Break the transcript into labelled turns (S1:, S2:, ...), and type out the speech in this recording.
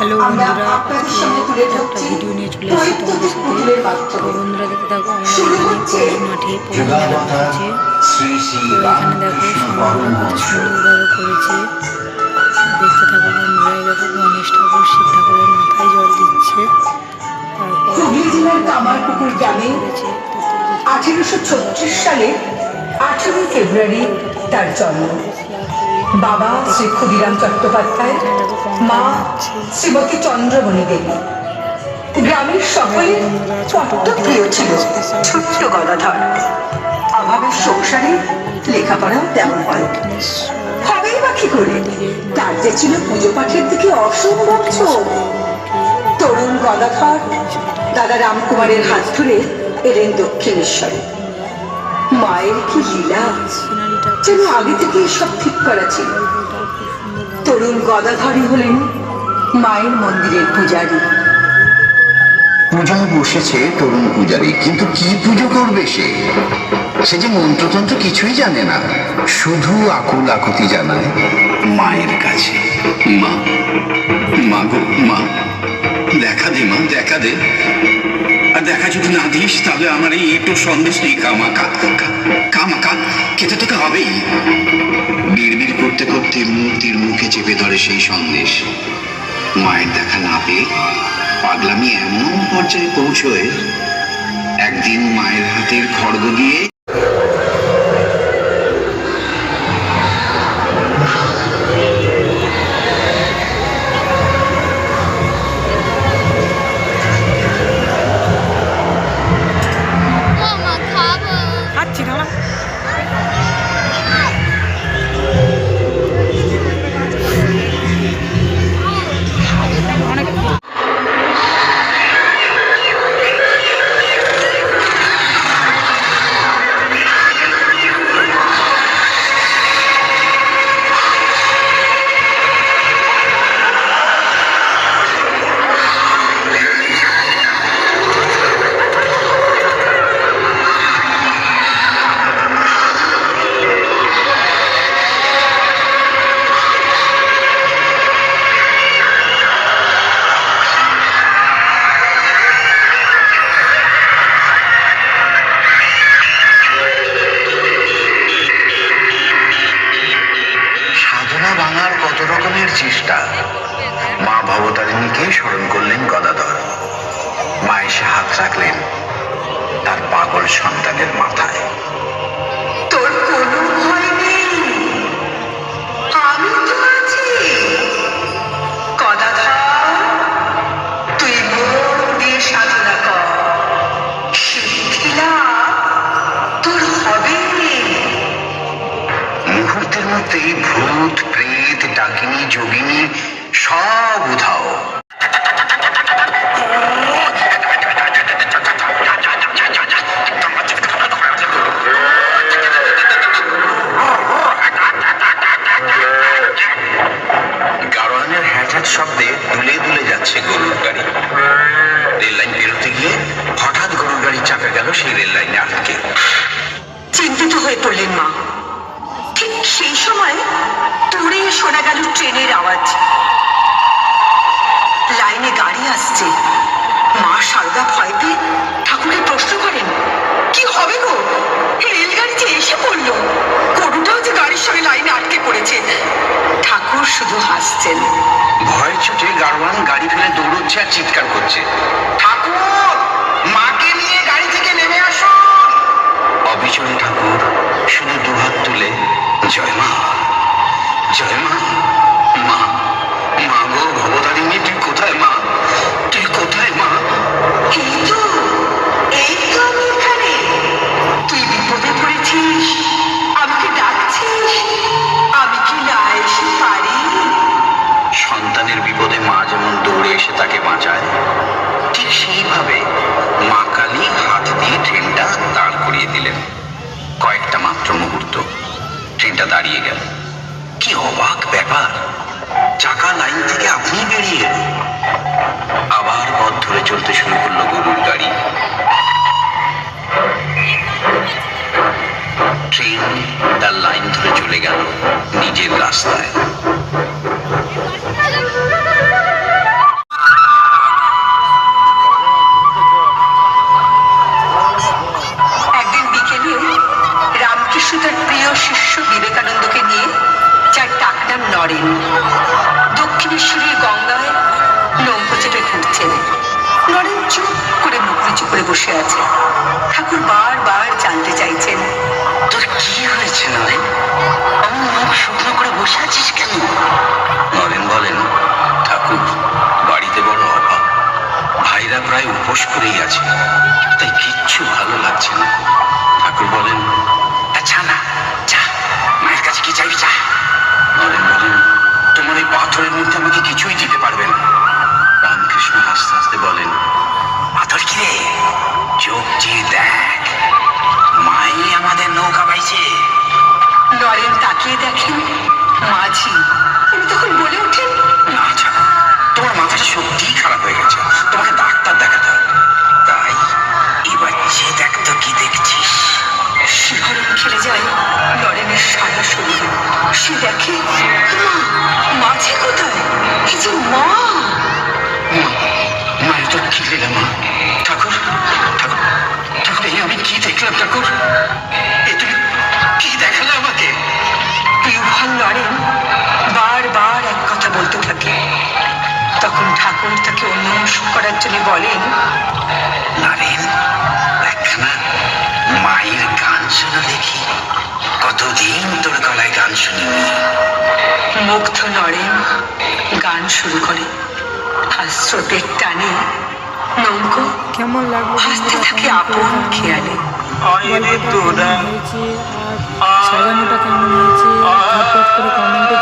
S1: Hello বন্ধুরা একটা video নিয়ে চলে এসেছি তোমাদের সাথে। তো বন্ধুরা দেখতে থাকো
S2: হচ্ছে
S1: মাঠে এখানে দেখো কত সুন্দরভাবে করেছে। দেখতে থাকো বন্ধুরা এই দেখো গণেশ ঠাকুর শিব ঠাকুরের মাথায় জল দিচ্ছে।
S2: আঠেরোশো ছত্রিশ সালে আঠেরোই ফেব্রুয়ারি তার জন্ম। বাবা শ্রী ক্ষুদিরাম চট্টোপাধ্যায়, মা শ্রীমতী চন্দ্রমণি দেবী। গ্রামের সকলের কত প্রিয় ছিল, ছোট্ট গদাধর। অভাবের সংসারে লেখাপড়াও তেমন হয়। হবেই বা কি করে? তার যে ছিল পুজো পাঠের দিকে অসম্ভব ছোট তরুণ গদাধর দাদা রামকুমারের হাত ধরে এলেন দক্ষিণেশ্বরে। মায়ের কি লীলা? যেন আগে থেকে সব ঠিক করা ছিল। তরুণ গদাধরই হলেন মায়ের মন্দিরের পূজারী।
S3: পূজায় বসেছে তরুণ পূজারী, কিন্তু কি পুজো করবে সে? সে যে মন্ত্রতন্ত্র কিছুই জানে না, শুধু আকুল আকুতি জানায় মায়ের কাছে।
S4: মা মা গো, মা, দেখা দে, মা, দেখা দে। দেখা যদি না দিস, তাহলে আমার এই একটু সন্দেশ নেই, কামাকা। কামাকা, খেতে তোকে হবেই। বিড়বিড় করতে করতে মূর্তির মুখে চেপে ধরে সেই সন্দেশ। মায়ের দেখা না পেয়ে পাগলামি এমন পর্যায়ে পৌঁছয় একদিন মায়ের হাতের খড়গ দিয়ে শব্দে দুলে দুলে যাচ্ছে গরুর গাড়ি। রেল লাইন পেরোতে গিয়ে হঠাৎ গরুর গাড়ি চাপে গেল সেই রেল লাইনে আটকে।
S2: চিন্তিত হয়ে পড়লেন মা। ঠিক সেই সময় দূরে শোনা গেল ট্রেনের আওয়াজ। লাইনে গাড়ি আসছে। মা সারদা ভয় পেয়ে ঠাকুরের প্রশ্ন করেন, কি হবে গো? রেলগাড়ি যে এসে পড়ল। গরুটাও যে গাড়ির সঙ্গে লাইনে আটকে পড়েছে। ঠাকুর শুধু হাসছেন
S4: ভয় ছুটে গাড়োয়ান গাড়ি ফেলে আর চিৎকার করছে। ঠাকুর, মাকে নিয়ে গাড়ি থেকে নেমে আসুন। অবিচল ঠাকুর শুধু দুহাত তুলে, জয় মা জয় মা। চলতে শুরু করল
S2: বসে আছে। ঠাকুর বারবার জানতে চাইছেন,
S4: তোর কি হয়েছে নরেন? অমন মুখ শুকনো করে বসে আছিস কেন?
S2: খেলে যায় নরেনের সারা শরীরে। সে দেখে মা মাঝি কোথায়? এই যে মা!
S4: মায়ের তো কি দিলে মা? ঠাকুর ঠাকুর ঠাকুর এই আমি কি দেখলাম ঠাকুর? এ তুমি কি দেখালে আমাকে?
S2: বিহ্বল নরেন বারবার এক কথা বলতে থাকে। তখন ঠাকুর তাকে অন্যমনস্ক করার জন্য বলেন
S4: নারেন গান দেখি কতদিন তোর গলায় গান শুনিনি
S2: মুগ্ধ নরেন গান শুরু করে আর স্রোতের টানে নৌকো
S1: কেমন লাগল হাসতে
S2: থাকে আপন। খেয়ালে
S1: সাজানোটা কেমন হয়েছে করে কমেন্টে